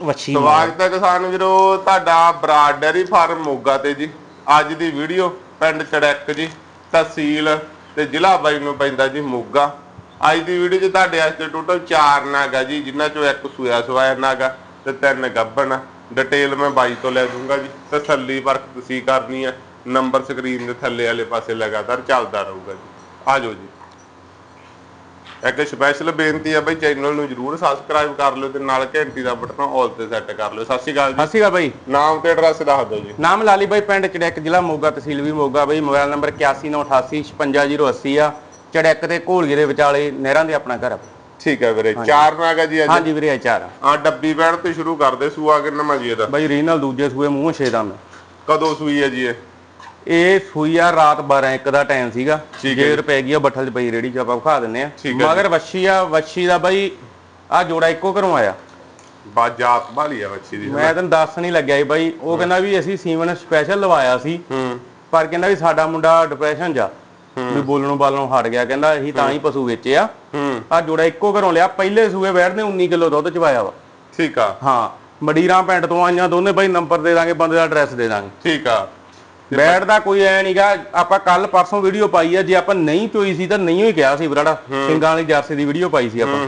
ਵੱਛੀ ਸਵਾਗਤ ਹੈ ਕਿਸਾਨ ਵੀਰੋ ਤੁਹਾਡਾ ਬਰਾਡ ਡੈਰੀ ਫਾਰਮ ਮੋਗਾ ਤੇ ਜੀ ਅੱਜ ਦੀ ਵੀਡੀਓ ਪਿੰਡ ਚੜੈਕ ਜੀ ਤਹਿਸੀਲ ਤੇ ਜ਼ਿਲ੍ਹਾ ਬਾਈ ਨੂੰ ਪੈਂਦਾ ਜੀ ਮੋਗਾ। ਅੱਜ ਦੀ ਵੀਡੀਓ 'ਚ ਤੁਹਾਡੇ ਵਾਸਤੇ ਟੋਟਲ 4 ਨਾਗ ਜੀ ਜਿਨ੍ਹਾਂ ਚੋਂ ਇੱਕ ਸੂਆ ਸਵਾਇਆ ਨਾਗ ਤੇ ਤਿੰਨ ਗੱਭਣ ਡਿਟੇਲ ਮੈਂ ਬਾਈ ਤੋਂ ਲੈ ਦੂੰਗਾ ਜੀ ਤਸੱਲੀ ਪਰਖ ਤੁਸੀਂ ਕਰਨੀ ਹੈ ਨੰਬਰ ਸਕਰੀਨ ਦੇ ਥੱਲੇ ਵਾਲੇ ਪਾਸੇ ਲਗਾਤਾਰ ਚੱਲਦਾ ਰਹੂਗਾ ਜੀ। ਆ ਜਾਓ ਜੀ। ਇੱਕ ਸਪੈਸ਼ਲ ਬੇਨਤੀ ਹੈ ਬਈ ਚੈਨਲ ਨੂੰ ਜਰੂਰ ਸਬਸਕ੍ਰਾਈਬ ਕਰ ਲਿਓ ਤੇ ਨਾਲ ਘੰਟੀ ਦਾ ਬਟਨ ਆਲ ਤੇ ਸੈੱਟ ਕਰ ਲਿਓ। ਸਤਿ ਸ਼੍ਰੀ ਅਕਾਲ ਜੀ। ਹਸੀਗਾ ਬਾਈ। ਨਾਮ ਤੇ ਐਡਰੈਸ ਦੱਸ ਦਿਓ ਜੀ। ਨਾਮ ਲਾਲੀ ਬਾਈ ਪਿੰਡ ਚੜੈਕ ਜ਼ਿਲ੍ਹਾ ਮੋਗਾ ਤਹਿਸੀਲ ਵੀ ਮੋਗਾ ਬਾਈ। ਮੋਬਾਈਲ ਨੰਬਰ 8198855080 ਆ। ਚੜੈਕ ਤੇ ਘੋਲਗੇ ਦੇ ਵਿਚਾਲੇ ਨਹਿਰਾਂ ਦੇ ਆਪਣਾ ਘਰ ਆ। ਠੀਕ ਹੈ ਵੀਰੇ ਚਾਰ ਨਾਗ ਹੈ ਜੀ ਅੱਜ। ਹਾਂਜੀ ਵੀਰੇ ਚਾਰ। ਆ ਆ ਡੱਬੀ ਬੈਣ ਤੇ ਸ਼ੁਰੂ ਕਰਦੇ ਸੂਆ ਕਿੰਨਾ ਮਾ ਜੀ ਇਹਦਾ ਬਾਈ ਰੀਨਲ ਦੂਜੇ ਸੂਏ ਮੂੰਹ ਛੇ ਦੰਦ। ਕਦੋਂ ਸੂਈ ਹੈ ਜੀ ਇਹ? ਇਹ ਸੂਈ ਆ ਰਾਤ 12 ਇੱਕ ਦਾ ਟਾਈਮ ਸੀਗਾ। ਠੀਕ ਹੈ ਜੇ ਰੁਪਏ ਗਿਆ ਬੱਠਲ ਚ ਪਈ ਰੇੜੀ ਚ ਆਪਾਂ ਵਿਖਾ ਦਿੰਨੇ ਆ ਮਗਰ ਵੱਛੀ ਆ ਵੱਛੀ ਦਾ ਬਾਈ ਆ ਜੋੜਾ ਇੱਕੋ ਘਰੋਂ ਆਇਆ। ਬਾਜਾਤ ਭਾਲੀ ਆ ਬੱਚੀ ਦੀ। ਮੈਂ ਤੈਨੂੰ ਦੱਸ ਨਹੀਂ ਲੱਗਿਆ ਬਾਈ। ਉਹ ਕਹਿੰਦਾ ਵੀ ਅਸੀਂ ਸੀਮਨ ਸਪੈਸ਼ਲ ਲਵਾਇਆ ਸੀ। ਹੂੰ। ਪਰ ਕਹਿੰਦਾ ਵੀ ਸਾਡਾ ਮੁੰਡਾ ਡਿਪਰੈਸ਼ਨ ਜਾ ਵੀ ਬੋਲਣੋਂ ਬਾਲਣੋਂ ਹਟ ਗਿਆ। ਕਹਿੰਦਾ ਅਸੀਂ ਤਾਂ ਹੀ ਪਸ਼ੂ ਵੇਚੇ ਆ। ਹੂੰ। ਆ ਜੋੜਾ ਇੱਕੋ ਘਰੋਂ ਲਿਆ। ਪਹਿਲੇ ਸੂਏ ਬੈਠਦੇ 19 ਕਿਲੋ ਦੁੱਧ ਚਵਾਇਆ ਵਾ। ਠੀਕ ਆ। ਹਾਂ। ਮਡੀਰਾਂ ਪਿੰਡ ਤੋਂ ਆਈਆਂ ਦੋਨੇ ਬਾਈ ਨੰਬਰ ਦੇ ਦਾਂਗੇ ਬੰਦੇ ਦਾ ਐਡਰੈਸ ਦੇ ਦਾਂਗੇ। ਠੀਕ ਆ। ਬੈਠ ਦਾ ਕੋਈ ਐ ਨਹੀਂਗਾ ਆਪਾਂ ਕੱਲ ਪਰਸੋਂ ਵੀਡੀਓ ਪਾਈ ਆ ਜੇ ਆਪਾਂ ਨਹੀਂ ਚੋਈ ਸੀ ਤਾਂ ਨਹੀਂ ਹੀ ਕਿਹਾ ਸੀ ਬਰਾੜਾ। ਸਿੰਘਾਂ ਵਾਲੀ ਜਰਸੀ ਦੀ ਵੀਡੀਓ ਪਾਈ ਸੀ ਆਪਾਂ।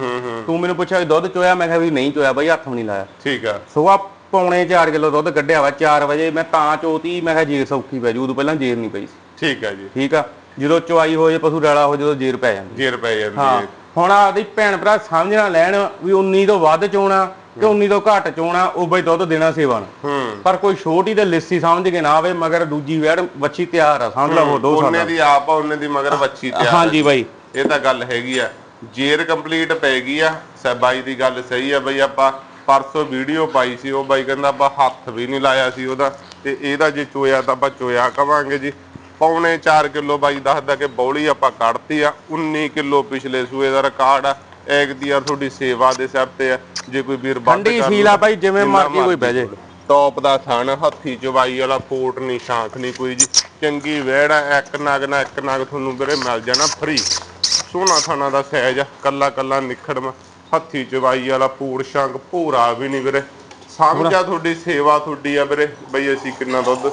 ਤੂੰ ਮੈਨੂੰ ਪੁੱਛਿਆ ਦੁੱਧ ਚੋਇਆ? ਮੈਂ ਕਿਹਾ ਵੀ ਨਹੀਂ ਚੋਇਆ ਬਾਈ ਹੱਥ ਵੀ ਨਹੀਂ ਲਾਇਆ। ਠੀਕ ਆ। ਸੋ ਆ ਪੌਣੇ 4 ਕਿਲੋ ਦੁੱਧ ਕੱਢਿਆ ਵਾ 4 ਵਜੇ ਮੈਂ ਤਾਂ ਚੋਤੀ ਮੈਂ ਕਿਹਾ ਜੇਰ ਸੌਖੀ ਪੈ ਜੂ ਉਦੋਂ ਪਹਿਲਾਂ ਜੇਰ ਨਹੀਂ ਪਈ ਸੀ। ਠੀਕ ਆ ਜੀ। ਠੀਕ ਆ? ਜਦੋਂ ਚੁਆਈ ਹੋ ਜੇ ਪਸ਼ੂ ਡਾਲਾ ਹੋ ਜਦੋਂ ਜੇਰ ਪੈ ਜਾਂਦੀ। ਜੇਰ ਪੈ ਜਾਂਦੀ ਹੈ। ਹੁਣ ਆਦੀ ਭੈਣ ਭਰਾ ਸਮਝਣਾ ਲੈਣ ਵੀ 19 ਤੋਂ ਵੱਧ ਚੋਣਾ ਤੇ 19 ਤੋਂ ਘੱਟ ਚੋਣਾ ਉਹ ਬਈ ਦੁੱਧ ਦੇਣਾ ਸੇਵਾ ਨੂੰ। ਪਰ ਕੋਈ ਛੋਟੀ ਤੇ ਲਿੱਸੀ ਸਮਝ ਕੇ ਨਾ ਆਵੇ ਮਗਰ ਦੂਜੀ ਵੈੜ ਬੱਚੀ ਤਿਆਰ ਆ ਸਮਝ ਲਓ ਦੋ ਉਹਨੇ ਸਾਲ ਦੀ ਆਪ ਆ ਉਹਨੇ ਦੀ ਮਗਰ ਬੱਚੀ ਤਿਆਰ। ਹਾਂਜੀ ਬਾਈ। ਇਹ ਤਾਂ ਗੱਲ ਹੈਗੀ ਆ। ਜੇਰ ਕੰਪਲੀਟ ਪੈ ਗਈ ਆ ਸਬਾਈ ਦੀ ਗੱਲ ਸਹੀ ਆ ਬਈ ਆਪਾਂ ਪਰਸੋਂ ਵੀਡੀਓ ਪਾਈ ਸੀ ਉਹ ਬਾਈ ਕਹਿੰਦਾ ਆਪਾਂ ਹੱਥ ਵੀ ਨਹੀਂ ਲਾਇਆ ਸੀ ਉਹਦਾ ਤੇ ਇਹਦਾ ਜੇ ਚੋਇਆ ਤਾਂ ਆਪਾਂ ਚੋਇਆ ਕਵਾਂਗੇ ਜੀ। ਪੌਣੇ 4 ਕਿਲੋ ਬਾਈ ਦੱਸਦਾ ਕਿ ਬੌਲੀ ਆਪਾਂ ਕੱਢਤੀ ਆ 19 ਕਿਲੋ ਪਿਛਲੇ ਸੂਏ ਦਾ ਰਿਕਾਰਡ ਆ। ਐਗ ਦੀ ਆ ਤੁਹਾਡੀ ਸੇਵਾ ਦੇ ਸਿਰ ਤੇ ਆ ਜੇ ਕੋਈ ਵੀਰ ਵੱਧ ਠੰਡੀ ਸੀਲ ਆ ਬਾਈ ਜਿਵੇਂ ਮਰਜ਼ੀ ਕੋਈ ਬਹਿ ਜੇ। ਟੌਪ ਦਾ ਥਣ ਹੱਥੀ ਚਵਾਈ ਵਾਲਾ ਫੋਟ ਨਹੀਂ ਸ਼ਾਂਖ ਨਹੀਂ ਕੋਈ ਜੀ। ਚੰਗੀ ਆ ਇੱਕ ਨਗ ਨਾ ਇੱਕ ਨਗ ਤੁਹਾਨੂੰ ਵੀਰੇ ਮਿਲ ਜਾਣਾ ਫਰੀ ਸੋਹਣਾ ਥਾਣਾ ਦਾ ਸਹਿਜ ਆ ਕੱਲਾ ਕੱਲਾ ਨਿਖੜਮ ਹੱਥੀ ਚਵਾਈ ਵਾਲਾ ਪੂੜ ਸ਼ੰਗ ਭੂਰਾ ਵੀ ਨਹੀਂ ਵੀਰੇ। ਸਮਝਾ ਤੁਹਾਡੀ ਸੇਵਾ ਤੁਹਾਡੀ ਆ ਵੀਰੇ ਬਈ ਅਸੀਂ ਕਿੰਨਾ ਦੁੱਧ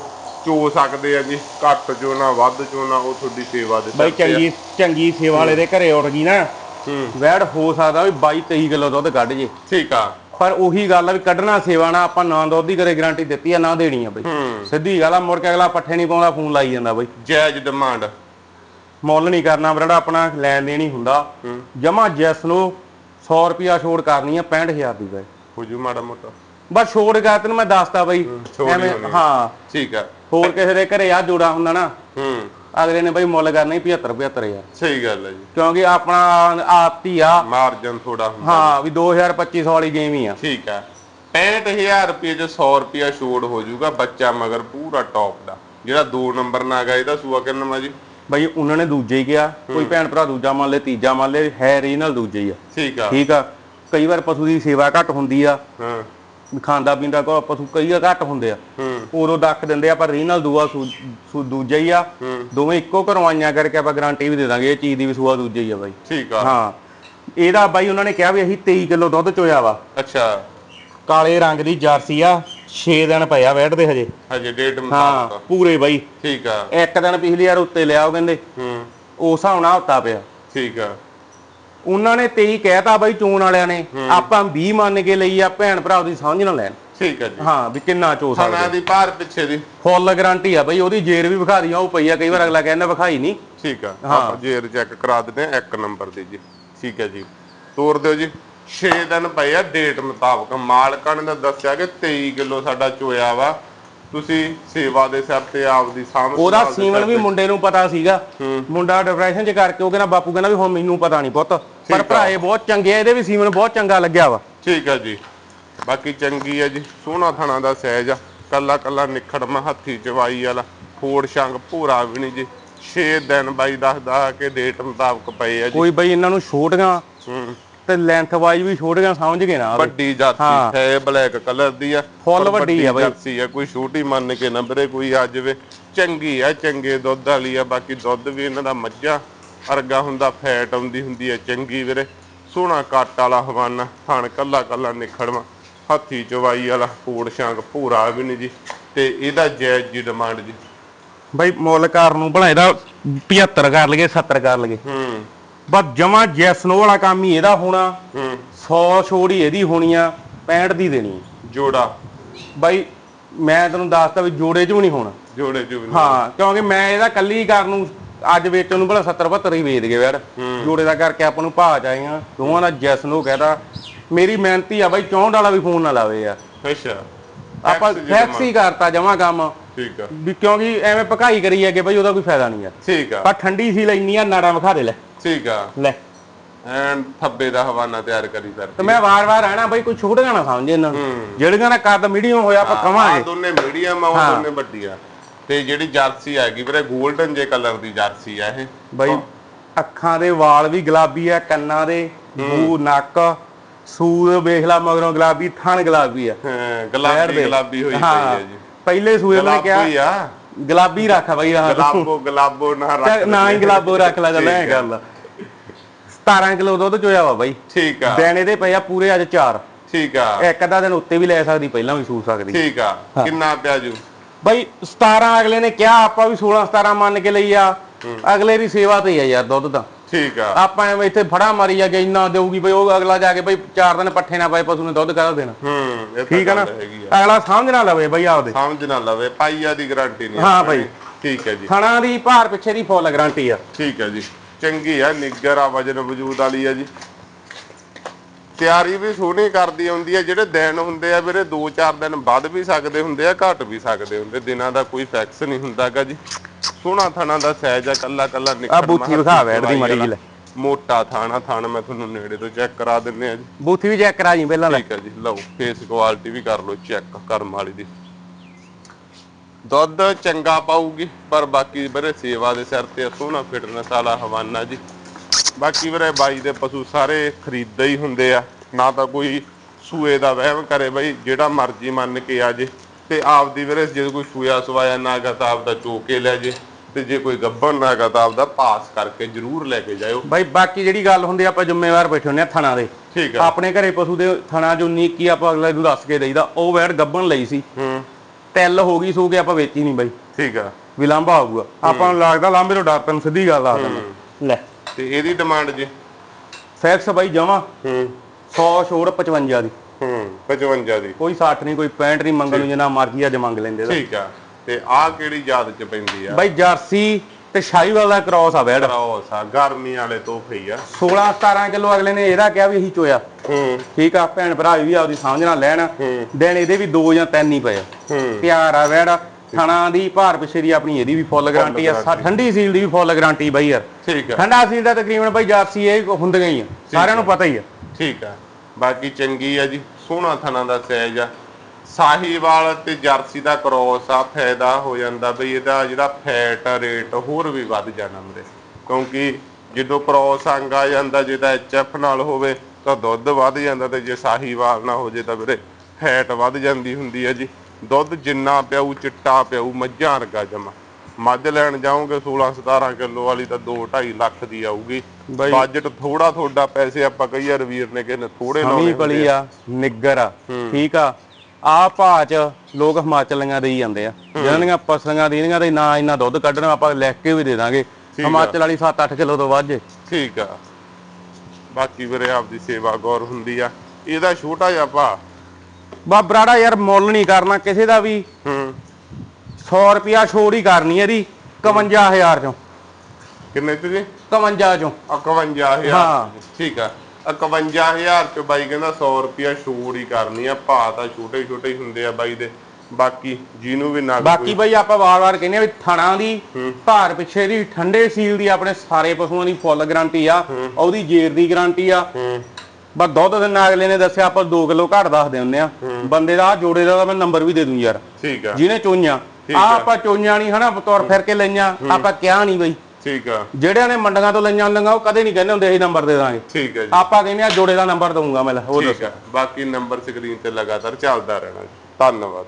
ਚੋ ਸਕਦੇ ਆ ਜੀ ਘੱਟ ਚੋਣਾ ਵੱਧ ਚੋਣਾ ਉਹ ਤੁਹਾਡੀ ਸੇਵਾ ਦੇ ਬਾਈ ਆ। ਚੰਗੀ ਚੰਗੀ ਸੇਵਾ ਵਾਲੇ ਦੇ ਘਰੇ ਉੱਠ ਗਈ ਨਾ ਹੂੰ। ਵੈੜ ਹੋ ਸਕਦਾ ਵੀ 22 23 ਕਿਲੋ ਦੁੱਧ ਕੱਢ ਜੇ। ਠੀਕ ਆ। ਪਰ ਉਹੀ ਗੱਲ ਆ ਵੀ ਕੱਢਣਾ ਸੇਵਾ ਨਾ ਆਪਾਂ ਨਾ ਦੁੱਧ ਦੀ ਕਰੇ ਗਾਰੰਟੀ ਦਿੱਤੀ ਆ ਨਾ ਦੇਣੀ ਆ ਬਾਈ। ਹੂੰ। ਸਿੱਧੀ ਗੱਲ ਆ ਮੁੜ ਕੇ ਅਗਲਾ ਪੱਠੇ ਨਹੀਂ ਪਾਉਂਦਾ ਫੋਨ ਲਾਈ ਜਾਂਦਾ ਬਾਈ। ਜਾਇਜ਼ ਡਿਮਾਂਡ ਮੁੱਲ ਨਹੀਂ ਕਰਨਾ ਬਰੜਾ ਆਪਣਾ ਲੈਣ ਦੇਣ ਹੀ ਹੁੰਦਾ। ਜਮਾ ਜੈਸ ਨੂੰ 100 ਰੁਪਿਆ ਛੋੜ ਕਰਨੀ ਆ 65000 ਦੀ ਬਾਈ। ਹੋ ਜੂ ਮਾੜਾ ਮੋਟਾ। ਬਸ ਛੋੜ ਕਰ ਤੈਨੂੰ ਮੈਂ ਦੱਸਤਾ ਬਾਈ। ਛੋੜ ਹੀ ਐਵੇਂ ਹੋਣੀ ਆ। ਹਾਂ। ਠੀਕ ਆ। ਹੋਰ ਕਿਸੇ ਦੇ ਘਰੇ ਆ ਜੋੜਾ ਹੁੰਦਾ ਨਾ। ਹੂੰ। ਅਗਲੇ ਨੇ ਬਾਈ ਮੁੱਲ ਕਰਨਾ ਹੀ 75 75000 ਸਹੀ ਗੱਲ ਹੈ ਜੀ। ਕਿਉਂਕਿ ਆਪਣਾ ਆਤੀ ਆ। ਮਾਰਜਨ ਥੋੜਾ ਹੁੰਦਾ ਹਾਂ ਵੀ 2025 ਵਾਲੀ ਗੇਮ ਹੀ ਆ। ਠੀਕ ਹੈ 65000 ਰੁਪਏ ਚ 100 ਰੁਪਿਆ ਛੋੜ ਹੋ ਜਾਊਗਾ ਬੱਚਾ ਮਗਰ ਪੂਰਾ ਟੌਪ ਦਾ। ਜਿਹੜਾ 2 ਨੰਬਰ ਨਾ ਗਾ ਇਹਦਾ ਸੂਆ ਕਿੰਨਾ ਮਾ ਜੀ? ਬਾਈ ਉਹਨਾਂ ਨੇ ਦੂਜੇ ਹੀ ਕਿਹਾ। ਕੋਈ ਭੈਣ ਭਰਾ ਦੂਜਾ ਮੰਨ ਲੇ ਤੀਜਾ ਮੰਨ ਲੇ ਹੈ ਰੀਨਲ ਦੂਜੇ ਹੀ ਆ। ਠੀਕ ਆ। ਠੀਕ ਆ। ਕਈ ਵਾਰ ਪਸ਼ੂ ਦੀ ਸੇਵਾ ਘੱਟ ਹੁੰਦੀ ਆ। ਹਾਂ। ਵੀ ਖਾਂਦਾ ਪੀਂਦਾ ਕੋ ਪਸ਼ੂ ਕਈ ਘੱਟ ਹੁੰਦੇ ਆ। ਹੂੰ। ਉਦੋਂ ਦੱਖ ਦਿੰਦੇ ਆ ਪਰ ਰੀਨਲ ਦੂਆ ਸੂ- ਦੂਜਾ ਹੀ ਆ। ਦੋਵੇਂ ਇੱਕੋ ਘਰੋਂ ਆਈਆਂ ਕਰਕੇ ਆਪਾਂ ਗਾਰੰਟੀ ਵੀ ਦੇ ਦਾਂਗੇ ਇਹ ਚੀਜ਼ ਦੀ ਵੀ ਸੂਆ ਦੂਜਾ ਹੀ ਆ ਬਾਈ। ਠੀਕ ਆ। ਹਾਂ। ਇਹਦਾ ਬਾਈ ਉਹਨਾਂ ਨੇ ਕਿਹਾ ਵੀ ਅਸੀਂ 23 ਕਿਲੋ ਦੁੱਧ ਚੋਇਆ ਵਾ। ਅੱਛਾ। ਕਾਲੇ ਰੰਗ ਦੀ ਜਰਸੀ ਆ 6 ਦਿਨ ਪਿਆ ਬੈਠਦੇ ਹਜੇ। ਹਜੇ ਡੇਟ ਹਾਂ ਮੁਤਾਬਕ ਪੂਰੇ ਬਾਈ। ਠੀਕ ਆ। ਇੱਕ ਦਿਨ ਪਿਛਲੀ ਵਾਰ ਉੱਤੇ ਲਿਆ ਉਹ ਕਹਿੰਦੇ। ਹੂੰ। ਉਸ ਹਿਸਾਬ ਨਾਲ ਹਫਤਾ ਪਿਆ। ਠੀਕ ਆ। ਉਹਨਾਂ ਨੇ 23 ਕਹਿਤਾ ਬਾਈ ਚੋਣ ਵਾਲਿਆਂ ਨੇ ਆਪਾਂ 20 ਮੰਨ ਕੇ ਲਈ ਆ ਭੈਣ ਭਰਾ ਦੀ ਸਮਝ ਨਾ ਲੈਣ। ਠੀਕ ਆ ਜੀ। ਹਾਂ ਵੀ ਕਿੰਨਾ ਚੋ ਸਕਦੇ। ਦੀ ਭਾਰ ਪਿੱਛੇ ਦੀ। ਫੁੱਲ ਗਾਰੰਟੀ ਆ ਬਾਈ ਉਹਦੀ ਜੇਰ ਵੀ ਵਿਖਾ ਦੀਆਂ ਉਹ ਪਈ ਆ ਕਈ ਵਾਰ ਅਗਲਾ ਕਹਿੰਦਾ ਵਿਖਾਈ ਨਹੀਂ। ਠੀਕ ਆ ਆਪਾਂ ਜੇਰ ਚੈੱਕ ਕਰਾ ਦਿੰਦੇ ਆ ਇੱਕ ਨੰਬਰ ਦੀ ਜੀ। ਠੀਕ ਹੈ ਜੀ। ਤੋਰ ਦਿਓ ਜੀ। 6 ਦਿਨ ਪਏ ਆ ਡੇਟ ਮੁਤਾਬਕ ਮਾਲਕਾਂ ਨੇ ਤਾਂ ਦੱਸਿਆ ਕਿ 23 ਕਿਲੋ ਸਾਡਾ ਚੋਇਆ ਵਾ। ਤੁਸੀਂ ਸੇਵਾ ਦੇ ਸਿਰ ਤੇ ਆਪਦੀ ਸਾਂਭ ਉਹਦਾ ਸੰਭਾਲ ਦੇ ਸੀਮਨ ਵੀ ਤੇ- ਮੁੰਡੇ ਨੂੰ ਪਤਾ ਸੀਗਾ। ਮੁੰਡਾ ਡਿਪਰੈਸ਼ਨ ਚ ਕਰਕੇ ਉਹ ਕਹਿੰਦਾ ਬਾਪੂ ਕਹਿੰਦਾ ਵੀ ਹੁਣ ਮੈਨੂੰ ਪਤਾ ਨਹੀਂ ਪੁੱਤ। ਪਰ ਭਰਾਏ ਬਹੁਤ ਚੰਗੇ ਆ ਇਹਦੇ ਵੀ ਸੀਮਨ ਬਹੁਤ ਚੰਗਾ ਲੱਗਿਆ ਵਾ। ਠੀਕ ਹੈ ਜੀ। ਬਾਕੀ ਚੰਗੀ ਹੈ ਜੀ। ਸੋਹਣਾ ਥਣਾ ਦਾ ਸਹਿਜ ਆ। ਕੱਲਾ ਕੱਲਾ ਨਿਖੜਮਾ ਹੱਥੀ ਚਵਾਈ ਵਾਲਾ। ਫੋੜ ਸ਼ੰਗ ਭੂਰਾ ਵੀ ਨਹੀਂ ਜੀ। 6 ਦਿਨ ਬਾਈ ਦੱਸਦਾ ਕਿ ਡੇਟ ਮੁਤਾਬਕ ਪਏ ਆ ਜੀ। ਕੋਈ ਬਈ ਇਹਨਾਂ ਨੂੰ ਛੋਟੀਆਂ ਹੂੰ। ਤੇ ਲੈਂਥ ਵਾਈਜ਼ ਵੀ ਛੋਟੀਆਂ ਸਮਝ ਗਏ ਨਾ। ਵੱਡੀ ਜਾਤੀ ਹਾਂ। ਬਲੈਕ ਕਲਰ ਦੀ ਆ। ਫੁੱਲ ਵੱਡੀ ਆ ਬਾਈ। ਜਰਸੀ ਆ ਕੋਈ ਛੋਟੀ ਮੰਨ ਕੇ ਨੰਬਰੇ ਕੋਈ ਆ ਜਾਵੇ। ਚੰਗੀ ਆ ਚੰਗੇ ਦੁੱਧ ਵਾਲੀ ਆ ਬਾਕੀ ਦੁੱਧ ਵੀ ਇਹਨਾਂ ਦਾ ਮੱਝਾਂ ਅਰਗਾ ਹੁੰਦਾ ਫੈਟ ਆਉਂਦੀ ਹੁੰਦੀ ਆ ਚੰਗੀ ਵੀਰੇ। ਸੋਹਣਾ ਕੱਟ ਵਾਲਾ ਹਵਾਨਾ ਥਣ ਕੱਲਾ ਕੱਲਾ ਨਿਖੜਵਾ। ਹੱਥੀ ਚਵਾਈ ਵਾਲਾ ਕੋੜ ਸ਼ਾਂਕ ਭੂਰਾ ਵੀ ਨਹੀਂ ਜੀ। ਤੇ ਇਹਦਾ ਜਾਇਜ਼ ਜੀ ਡਿਮਾਂਡ ਜੀ। ਬਾਈ ਮੁੱਲ ਕਾਰ ਨੂੰ ਇਹਦਾ 75 ਕਰ ਲਈਏ 70 ਕਰ ਲਈਏ। ਹੂੰ। ਬਸ ਜਮਾ ਜੈਸਨੋ ਵਾਲਾ ਕੰਮ ਹੀ ਇਹਦਾ ਹੋਣਾ। ਹੂੰ। 100 ਛੋੜ ਹੀ ਇਹਦੀ ਹੋਣੀ ਆ 65 ਦੀ ਦੇਣੀ। ਆ। ਜੋੜਾ। ਬਾਈ ਮੈਂ ਤੈਨੂੰ ਦੱਸਤਾ ਵੀ ਜੋੜੇ 'ਚ ਵੀ ਨਹੀਂ ਹੋਣਾ। ਜੋੜੇ ਚ ਵੀ ਨਹੀਂ। ਹਾਂ ਕਿਉਂਕਿ ਮੈਂ ਇਹਦਾ ਕੱਲੀ ਕਰ ਨੂੰ ਅੱਜ ਵੇਚਣ ਨੂੰ ਭਲਾ 70 72 ਹੀ ਵੇਚ ਗਏ ਯਾਰ। ਜੋੜੇ ਦਾ ਕਰਕੇ ਆਪਾਂ ਨੂੰ ਭਾਅ ਚ ਆਏ ਆ ਦੋਵਾਂ ਦਾ ਜੈਸਨੋ ਕਹਦਾ ਮੇਰੀ ਮਿਹਨਤੀ ਆ ਬਾਈ 64 ਵਾਲਾ ਵੀ ਫੋਨ ਨਾ ਲਾਵੇ ਯਾਰ। ਅੱਛਾ। ਆਪਾਂ ਫੈਕਸ ਹੀ ਕਰਤਾ ਜਮਾ ਕੰਮ। ਠੀਕ ਆ। ਵੀ ਕਿਉਂਕਿ ਐਵੇਂ ਪਕਾਈ ਕਰੀ ਅੱਗੇ ਬਾਈ ਉਹਦਾ ਕੋਈ ਫਾਇਦਾ ਨਹੀਂ ਯਾਰ ਠੀਕ ਆ। ਪਰ ਠੰਡੀ ਸੀ ਲੈਣੀ ਆ ਨਾੜਾ ਵਿਖਾ ਦੇ ਲੈ। ਠੀਕ ਆ। ਲੈ। ਐਂਡ ਥੱਬੇ ਦਾ ਹਵਾਨਾ ਤਿਆਰ ਕਰੀ ਸਰ ਤੇ ਮੈਂ ਵਾਰ-ਵਾਰ ਆਣਾ ਬਾਈ ਕੋਈ ਛੋਟੀਆਂ ਨਾ ਸਮਝੇ ਇਹਨਾਂ ਨੂੰ? ਜਿਹੜੀਆਂ ਦਾ ਕੱਦ ਮੀਡੀਅਮ ਹੋਇਆ ਆਪਾਂ ਆ ਕਵਾਂਗੇ। ਦੋਨੇ ਮੀਡੀਅਮ ਆ ਉਹ ਹਾਂ। ਦੋਨੇ ਵੱਡੀਆਂ। ਤੇ ਜਿਹੜੀ ਜਰਸੀ ਹੈਗੀ ਵੀਰੇ 골ਡਨ ਜੇ ਕਲਰ ਦੀ ਜਰਸੀ ਆ ਇਹ। ਬਾਈ ਅੱਖਾਂ ਦੇ ਵਾਲ ਵੀ ਗੁਲਾਬੀ ਆ ਕੰਨਾਂ ਦੇ ਮੂੰਹ ਨੱਕ ਸੂਰ ਵੇਖ ਲਾ ਮਗਰੋਂ ਗੁਲਾਬੀ ਥਣ ਗੁਲਾਬੀ ਆ। ਹਾਂ, ਗੁਲਾਬੀ ਹੋਈ ਪਈ ਹਾਂ, ਹੈ ਜੀ। ਪਹਿਲੇ ਸੂਏ ਮੈਂ ਕਿਹਾ ਗੁਲਾਬੀ ਆ ਰੱਖ ਬਾਈ ਆਹ। ਗੁਲਾਬੋ ਗੁਲਾਬੋ ਨਾ ਰੱਖ ਨਾ ਹੀ ਗੁਲਾਬੋ ਰੱਖ ਲੈ ਚੱਲ ਐ ਆ। ਗੱਲ 17 ਕਿਲੋ ਦੁੱਧ ਚੋਇਆ ਵਾ ਬਾਈ। ਠੀਕ ਆ। ਦੇਣੇ ਦੇ ਪਏ ਆ ਪੂਰੇ ਅੱਜ 4 ਠੀਕ ਆ। ਇੱਕ ਅੱਧਾ ਦਿਨ ਉੱਤੇ ਵੀ ਲੈ ਸਕਦੀ ਪਹਿਲਾਂ ਵੀ ਸੂ ਸਕਦੀ। ਠੀਕ ਆ। ਕਿੰਨਾ ਪਿਆ ਜੂ? ਬਾਈ 17 ਅਗਲੇ ਨੇ ਕਿਹਾ ਆਪਾਂ ਵੀ 16 17 ਮੰਨ ਕੇ ਲਈ ਆ। ਅਗਲੇ ਦੀ ਸੇਵਾ ਤੇ ਆ ਯਾਰ ਦੁੱਧ ਤਾਂ। ਠੀਕ ਆ। ਆਪਾਂ ਐਵੇਂ ਇੱਥੇ ਫੜਾ ਮਾਰੀ ਜਾ ਕੇ ਇੰਨਾ ਦੇਊਗੀ ਬਈ ਉਹ ਅਗਲਾ ਜਾ ਕੇ ਬਈ ਚਾਰ ਦਿਨ ਪੱਠੇ ਨਾ ਪਾਏ ਪਸ਼ੂ ਨੇ ਦੁੱਧ ਕਾਹਦਾ ਦੇਣਾ। ਹੂੰ ਠੀਕ ਆ ਨਾ? ਆ। ਅਗਲਾ ਸਮਝ ਨਾ ਲਵੇ ਬਈ ਆਪਦੇ। ਸਮਝ ਨਾ ਲਵੇ ਪਾਈਆ ਦੀ ਗਾਰੰਟੀ ਨਹੀਂ ਹਾਂ। ਬਾਈ। ਠੀਕ ਹੈ ਜੀ। ਥਣਾ ਦੀ ਭਾਰ ਪਿੱਛੇ ਦੀ ਫੁੱਲ ਗਾਰੰਟੀ ਆ। ਠੀਕ ਹੈ ਜੀ। ਚੰਗੀ ਆ ਨਿੱਗਰ ਆ ਵਜਨ ਵਜੂਦ ਵਾਲੀ ਆ ਜੀ। ਤਿਆਰੀ ਵੀ ਸੋਹਣੀ ਕਰਦੀ ਆਉਂਦੀ ਆ ਜਿਹੜੇ ਦਿਨ ਹੁੰਦੇ ਆ ਵੀਰੇ 2-4 ਦਿਨ ਵੱਧ ਵੀ ਸਕਦੇ ਹੁੰਦੇ ਆ ਘਟ ਵੀ ਸਕਦੇ ਹੁੰਦੇ। ਦਿਨਾਂ ਦਾ ਕੋਈ ਫਿਕਸ ਨਹੀਂ ਹੁੰਦਾਗਾ ਜੀ। ਸੋਹਣਾ ਥਾਣਾ ਦਾ ਸਹਿਜ ਆ ਕੱਲਾ ਕੱਲਾ ਨਿੱਕਰ ਆ ਬੂਥੀ ਵਿਖਾ ਬੈਠਦੀ ਮਾੜੀ ਜਿਹੀ ਲੈ। ਮੋਟਾ ਥਾਣਾ ਥਾਣਾ ਮੈਂ ਤੁਹਾਨੂੰ ਨੇੜੇ ਤੋਂ ਚੈੱਕ ਕਰਾ ਦਿੰਨੇ ਆ ਜੀ। ਬੂਥੀ ਵੀ ਚੈੱਕ ਕਰਾ ਜੀ ਪਹਿਲਾਂ ਲੈ। ਠੀਕ ਹੈ ਜੀ ਲਓ ਫੇਸ ਕੁਆਲਿਟੀ ਵੀ ਕਰ ਲਓ ਚੈੱਕ ਕਰਮ ਵਾਲੀ ਦੀ। ਦੁੱਧ ਚੰਗਾ ਪਾਊਗੀ ਪਰ ਬਾਕੀ ਵੀਰੇ ਸੇਵਾ ਦੇ ਸਿਰ ਤੇ ਸੋਹਣਾ ਫਿਟਨੈਸ ਵਾਲਾ ਹਵਾਨਾ ਜੀ। ਬਾਕੀ ਵੀਰੇ ਬਾਈ ਦੇ ਪਸ਼ੂ ਸਾਰੇ ਖਰੀਦਦੇ ਹੀ ਹੁੰਦੇ ਆ ਨਾ ਤਾਂ ਕੋਈ ਸੂਏ ਦਾ ਵਹਿਮ ਕਰੇ ਬਈ ਜਿਹੜਾ ਮਰਜ਼ੀ ਮੰਨ ਕੇ ਆ ਜੇ। ਤੇ ਆਪਦੀ ਵੀਰੇ ਜੇ ਕੋਈ ਸੂਆ ਸਵਾਇਆ ਨਾਗਾ ਤਾਂ ਆਪਦਾ ਚੋਕੇ ਲੈ ਜੇ ਤੇ ਜੇ ਕੋਈ ਗੱਭਣ ਨਾਗਾ ਤਾਂ ਆਪਦਾ ਪਾਸ ਕਰਕੇ ਜ਼ਰੂਰ ਲੈ ਕੇ ਜਾਇਓ। ਬਾਈ ਬਾਕੀ ਜਿਹੜੀ ਗੱਲ ਹੁੰਦੀ ਆ, ਆਪਾਂ ਜ਼ਿੰਮੇਵਾਰ ਬੈਠੇ ਹੁੰਦੇ ਆ ਥਣਾ ਦੇ। ਠੀਕ ਆ। ਆਪਣੇ ਘਰੇ ਪਸ਼ੂ ਦੇ ਥਣਾ ਜੋ ਨੀਕੀ ਆਪਾਂ ਅਗਲੇ ਨੂੰ ਦੱਸ ਕੇ ਦੇਈਦਾ ਉਹ ਵੈੜ ਗੱਬਣ ਲਈ ਸੀ। ਤਿੱਲ ਹੋ ਗਈ ਸੂ ਕੇ ਆਪਾਂ ਵੇਚੀ ਨਹੀਂ ਬਾਈ। ਠੀਕ ਆ। ਵੀ ਲਾਂਭਾ ਆਊਗਾ। ਆਪਾਂ ਨੂੰ ਲੱਗਦਾ ਲਾਂਭੇ ਤੋਂ ਡਰ ਤੈਨੂੰ ਸਿੱਧੀ ਗੱਲ ਆ ਦਿੰਦਾ। ਲੈ। ਤੇ ਇਹਦੀ ਡਿਮਾਂਡ ਜੀ? ਫੈਕਸ ਬਾਈ ਜਮਾ। ਹੂੰ। 100 ਛੋੜ 55 ਦੀ। ਹੂੰ 55 ਦੀ। ਕੋਈ 60 ਨਹੀਂ ਕੋਈ 65 ਨਹੀਂ ਮੰਗਣ ਨੂੰ ਜਿੰਨਾ ਮਰਜ਼ੀ ਅੱਜ ਮੰਗ ਲੈਂਦੇ ਦਾ ਠੀਕ ਆ। ਤੇ ਆਹ ਕਿਹੜੀ ਯਾਦ ਚ ਪੈਂਦੀ ਆ? ਬਾਈ ਜਰਸੀ ਤੇ ਸ਼ਾਹੀਵਾਲ ਦਾ ਕ੍ਰਾਸ ਆ ਬੈੜ ਕਰਾਉਸ ਆ ਗਰਮੀ ਵਾਲੇ ਤੋਹਫੇ ਆ। 16 17 ਕਿਲੋ ਅਗਲੇ ਨੇ ਇਹਦਾ ਕਿਹਾ ਵੀ ਅਸੀਂ ਚੋਇਆ। ਹੂੰ। ਠੀਕ ਆ ਭੈਣ ਭਰਾ ਵੀ ਆਪਦੀ ਸਮਝ ਨਾਲ ਲੈਣ। ਦਿਨ ਇਹਦੇ ਵੀ ਦੋ ਜਾਂ ਤਿੰਨ ਹੀ ਪਏ ਪਿਆਰ ਆ ਵੈੜ। ਥਣਾ ਦੀ ਭਾਰ ਪਿੱਛੇ ਦੀ ਆਪਣੀ ਇਹਦੀ ਵੀ ਫੁੱਲ ਗਾਰੰਟੀ ਆ। ਠੰਡੀ ਸੀਲ ਦੀ ਵੀ ਫੁੱਲ ਗਾਰੰਟੀ ਬਾਈ ਯਾਰ। ਠੀਕ ਆ। ਠੰਡਾ ਸੀਲ ਦਾ ਤਕਰੀਬਨ ਬਾਈ ਜਰਸੀ ਇਹ ਹੁੰਦੀਆਂ ਹੀ ਆ। ਸਾਰਿਆਂ ਨੂੰ ਪਤਾ ਹੀ ਆ। ਠੀਕ ਆ। ਬਾਕੀ ਚੰਗੀ ਆ ਜੀ। ਸੋਹਣਾ ਥਣਾ ਦਾ ਸਾਈਜ਼ ਆ। ਸਾਹੀਵਾਲ ਤੇ ਜਰਸੀ ਦਾ ਕ੍ਰੋਸ ਆ ਫਾਇਦਾ ਹੋ ਜਾਂਦਾ ਬਈ ਇਹਦਾ ਜਿਹੜਾ ਫੈਟ ਰੇਟ ਹੋਰ ਵੀ ਵੱਧ ਜਾਣਾ ਮੇਰੇ ਕਿਉਂਕਿ ਜਦੋਂ ਕ੍ਰੋਸ ਅੰਗ ਆ ਜਾਂਦਾ ਜਿਹਦਾ ਐਚਐਫ ਨਾਲ ਹੋਵੇ ਤਾਂ ਦੁੱਧ ਵੱਧ ਜਾਂਦਾ ਤੇ ਜੇ ਸਾਹੀਵਾਲ ਨਾ ਹੋ ਜੇ ਤਾਂ ਵੀਰੇ ਫੈਟ ਵੱਧ ਜਾਂਦੀ ਹੁੰਦੀ ਹੈ ਜੀ। ਦੁੱਧ ਜਿੰਨਾ ਪਿਆਊ ਚਿੱਟਾ ਪਿਆਊ ਮੱਝਾਂ ਵਰਗਾ ਜਮਾ। ਮੱਝ ਲੈਣ ਜਾਓਗੇ 16 17 ਕਿਲੋ ਵਾਲੀ ਤਾਂ 2 2.5 ਲੱਖ ਦੀ ਆਊਗੀ। ਬਾਈ- ਬਜਟ ਥੋੜਾ ਥੋੜਾ ਪੈਸੇ ਆਪਾਂ ਕਈ ਵਾਰ ਵੀਰ ਨੇ ਕਹਿੰਦੇ ਥੋੜੇ ਹਮੀ ਲਾਉਣੇ ਪਲੀ ਆ ਨਿੱਗਰ ਆ ਠੀਕ ਆ? ਆ ਭਾਅ ਚ ਲੋਕ ਹਿਮਾਚਲੀਆਂ ਦੇ ਹੀ ਜਾਂਦੇ ਆ। ਜਿਹਨਾਂ ਦੀਆਂ ਪਸਲੀਆਂ ਦੇਣੀਆਂ ਤੇ ਨਾ ਇੰਨਾ ਦੁੱਧ ਕੱਢਣਾ ਆਪਾਂ ਲਿਖ ਕੇ ਵੀ ਦੇ ਦਾਂਗੇ। ਹਿਮਾਚਲ ਵਾਲੀ 7-8 ਕਿਲੋ ਤੋਂ ਵੱਧ ਜੇ। ਠੀਕ ਆ। ਬਾਕੀ ਵੀਰੇ ਆਪਦੀ ਸੇਵਾ ਗੌਰ ਹੁੰਦੀ ਆ। ਇਹਦਾ ਛੋਟਾ ਜਿਹਾ ਭਾ ਬਾ ਬਰਾੜਾ ਯਾਰ ਮੁੱਲ ਨਹੀਂ ਕਰਨਾ ਕਿਸੇ ਦਾ ਵੀ। ਹੂੰ। 100 ਰੁਪਿਆ ਛੋੜ ਹੀ ਕਰਨੀ ਇਹਦੀ 51000 ਚੋਂ। ਕਿੰਨੇ ਤੇ ਜੀ? 51 ਚੋਂ। 51000 ਹਾਂ। ਠੀਕ ਆ। 51000 ਚ ਬਾਈ ਕਹਿੰਦਾ 100 ਰੁਪਿਆ ਛੋੜ ਹੀ ਕਰਨੀ ਆ। ਭਾ ਤਾਂ ਛੋਟੇ ਛੋਟੇ ਹੀ ਹੁੰਦੇ ਆ ਬਾਈ ਦੇ। ਬਾਕੀ ਜਿਹਨੂੰ ਵੀ ਨਾ ਬਾਕੀ ਬਈ ਆਪਾਂ ਵਾਰ-ਵਾਰ ਕਹਿੰਦੇ ਆ ਵੀ ਥਣਾ ਦੀ ਭਾਰ ਪਿੱਛੇ ਦੀ ਠੰਡੇ ਸੀਲ ਦੀ ਆਪਣੇ ਸਾਰੇ ਪਸ਼ੂਆਂ ਦੀ ਫੁੱਲ ਗਾਰੰਟੀ ਆ। ਉਹਦੀ ਜੇਰ ਦੀ ਗਾਰੰਟੀ ਆ। ਬਸ ਦੁੱਧ ਦੇ ਨਾਲ ਅਗਲੇ ਨੇ ਦੱਸਿਆ ਆਪਾਂ 2 ਕਿਲੋ ਘੱਟ ਦੱਸਦੇ ਹੁੰਦੇ ਆ। ਬੰਦੇ ਦਾ ਜੋੜੇ ਦਾ ਮੈਂ ਨੰਬਰ ਵੀ ਦੇ ਦੂੰ ਯਾਰ। ਠੀਕ ਆ। ਜਿਹਨੇ ਚੋਈਆਂ ਆ। ਆਪਾਂ ਚੋਈਆਂ ਨਹੀਂ ਹਨਾ ਤੁਰ ਫਿਰ ਕੇ ਲਈਆਂ ਆਪਾਂ ਕਿਹਾ ਨਹੀਂ ਬਈ। ਠੀਕ ਆ। ਜਿਹੜਿਆਂ ਨੇ ਮੰਡੀਆਂ ਤੋਂ ਲਈਆਂ ਲੰਗਾ ਉਹ ਕਦੇ ਨਹੀਂ ਕਹਿੰਦੇ ਹੁੰਦੇ ਇਹ ਨੰਬਰ ਦੇ ਦਾਂਗੇ। ਠੀਕ ਆ ਜੀ। ਆਪਾਂ ਕਹਿੰਦੇ ਆ ਜੋੜੇ ਦਾ ਨੰਬਰ ਦਊਂਗਾ ਮੈਂ ਉਹ ਦੱਸੋ। ਬਾਕੀ ਨੰਬਰ ਸਕਰੀਨ ਤੇ ਲਗਾਤਾਰ ਚੱਲਦਾ ਰਹਿਣਾ ਧੰਨਵਾਦ।